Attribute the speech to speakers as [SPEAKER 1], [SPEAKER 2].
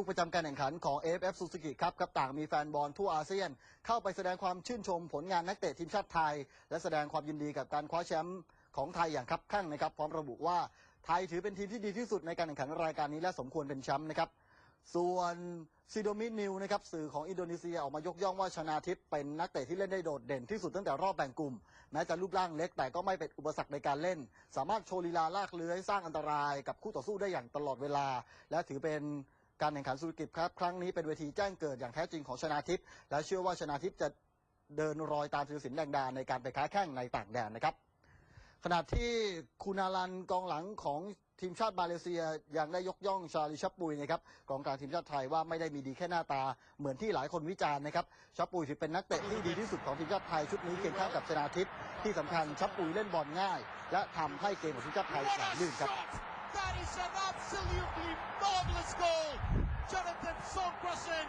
[SPEAKER 1] ผู้ประจำการแข่งขันของ AFF Suzuki ครับกับต่างมีแฟนบอลทั่วอาเซียน เข้าไปแสดงความชื่นชมผลงานนักเตะทีมชาติไทย และแสดงความยินดีกับการคว้าแชมป์ของไทยอย่างคับคั่งนะครับ พร้อมระบุว่าไทยถือเป็นทีมที่ดีที่สุดในการแข่งขันรายการนี้และสมควรเป็นแชมป์นะครับส่วนซิโดมินิวนะครับสื่อของอินโดนีเซียออกมายกย่องว่าชนาทิพย์เป็นนักเตะที่เล่นได้โดดเด่นที่สุดตั้งแต่รอบแบ่งกลุ่มแม้จะรูปร่างเล็กแต่ก็ไม่เป็นอุปสรรคในการเล่น สามารถโชว์ลีลาลากเลื้อยสร้างอันตรายกับคู่ต่อสู้ได้อย่างตลอดเวลา และถือเป็น การแข่งขันสุรกิจครับครั้งนี้เป็นเวทีแจ้งเกิดอย่างแท้จริงของชนาทิพย์และเชื่อว่าชนาทิพย์จะเดินรอยตามธีรศิลป์แดงดาในการไปค้าแข่งในต่างแดนนะครับ ขณะที่คูนาลันกองหลังของทีมชาติมาเลเซียยังได้ยกย่องชาลิชับปุยนะครับกองกลางทีมชาติไทยว่าไม่ได้มีดีแค่หน้าตาเหมือนที่หลายคนวิจารณ์นะครับชับปุยถือเป็นนักเตะที่ดีที่สุดของทีมชาติไทยชุดนี้เคียงข้างกับชนาทิพย์ที่สำคัญชับปุยเล่นบอลง่าย และทำให้เกมของทีมชาติไทย
[SPEAKER 2] What
[SPEAKER 1] ไหล
[SPEAKER 2] a
[SPEAKER 1] ลื่นครับ
[SPEAKER 2] Holmgren